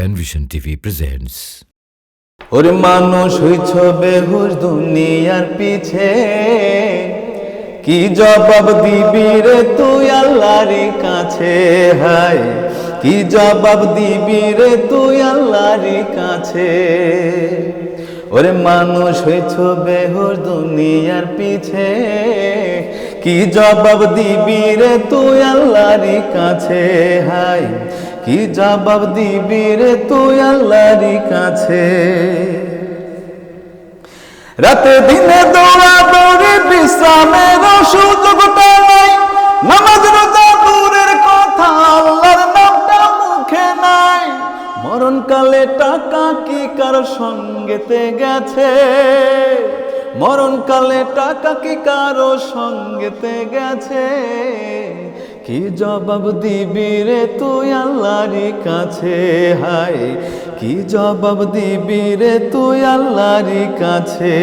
Penvision TV presents. ওরে মানুষ হইছ বেহুশ দুনিয়ার পিছে। কি জবাব দিবি রে তুই আল্লাহর কাছে? হায়, কি জবাব দিবি রে তুই আল্লাহর কাছে? ওরে মানুষ হইছ বেহুশ দুনিয়ার পিছে। কি জবাব দিবি রে তুই আল্লাহর কাছে? হায় কি জবাব দিবি রে তুই আল্লাহর কাছে? রাতে দিনে দৌড়া দৌড়ি বিশ্রামের সুযোগটা নাই। নামাজ রোজা দূরের কথা আল্লাহর নামটা মুখে নাই। মরণকালে টাকা কি কার সঙ্গেতে গেছে? মরণকালে টাকা কি কারও সঙ্গেতে গেছে? কি জবাব দিবি রে তুই আল্লাহর কাছে? হায়, কি জবাব দিবি রে তুই আল্লাহর কাছে?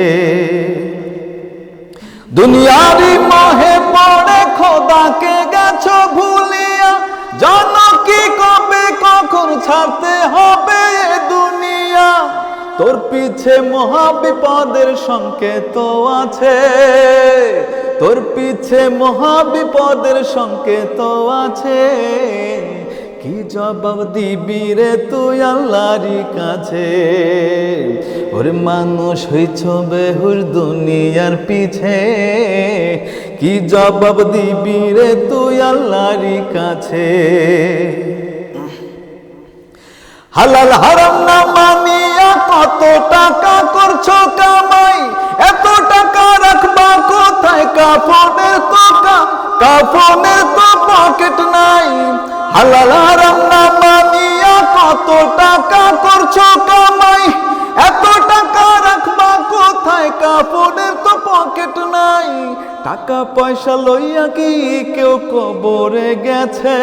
দুনিয়ারি মহে পড়ে খোদাকে গেছো ভুলিয়া, জানো কি কবে কখন ছাড়তে হবে দুনিয়া? তোর পিছে মহাবিপদের সংকেত আছে। তোর পিছে মহাবিপদের সংকেত আছে। কি জবাব দিবি রে তুই আল্লাহর কাছে? ওরে মানুষ হইছ বেহুর দুনিয়ার পিছে। কি জবাব দিবি রে তুই আল্লাহর কাছে? হালাল হারাম না মানিয়া কত টাকা করছ কামাই? এত হালাল হারাম না কত টাকা করছ কামাই? এত টাকা রাখবা কোথায়? কাপড়ের তো পকেট নাই। টাকা পয়সা লইয়া কি কেউ কবরে গেছে?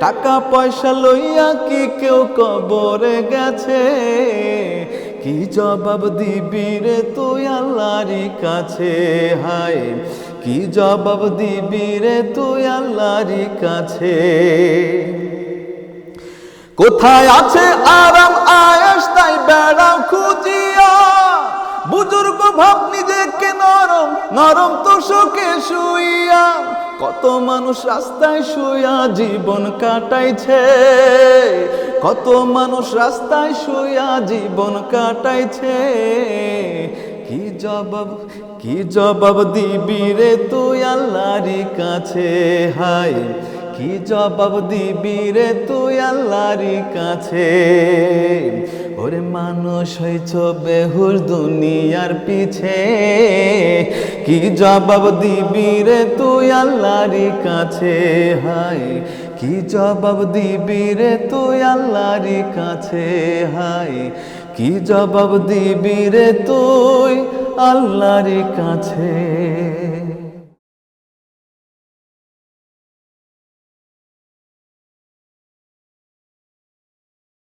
টাকা পয়সা লইয়া কি কেউ কবরে গেছে? কি জবাব দিবি রে তুই আল্লাহর কাছে? হায় কি জবাব দিবি রে তুই আল্লাহর কাছে? কোথায় আছে আরাম আয়াস তাই বেড়াও খুঁজিয়া। বুজুর্গ ভাব নিজেকে নরম নরম তো শোকে শুইয়া। কত মানুষ রাস্তায় শুইয়া জীবন কাটাইছে। কত মানুষ রাস্তায় শুইয়া জীবন কাটাইছে। কি জবাব কি জবাব দিবি রে তুই আল্লাহর কাছে? হায়, কি জবাব দিবি রে তুই আল্লাহর কাছে? ওরে মানুষ হইছ বেহুর দুনিয়ার পিছে। কি জবাব দিবি রে তুই আল্লাহর কাছে? হায়, কি জবাব দিবি রে তুই আল্লাহর কাছে? হায় কি জবাব দিবি রে তুই আল্লাহর কাছে?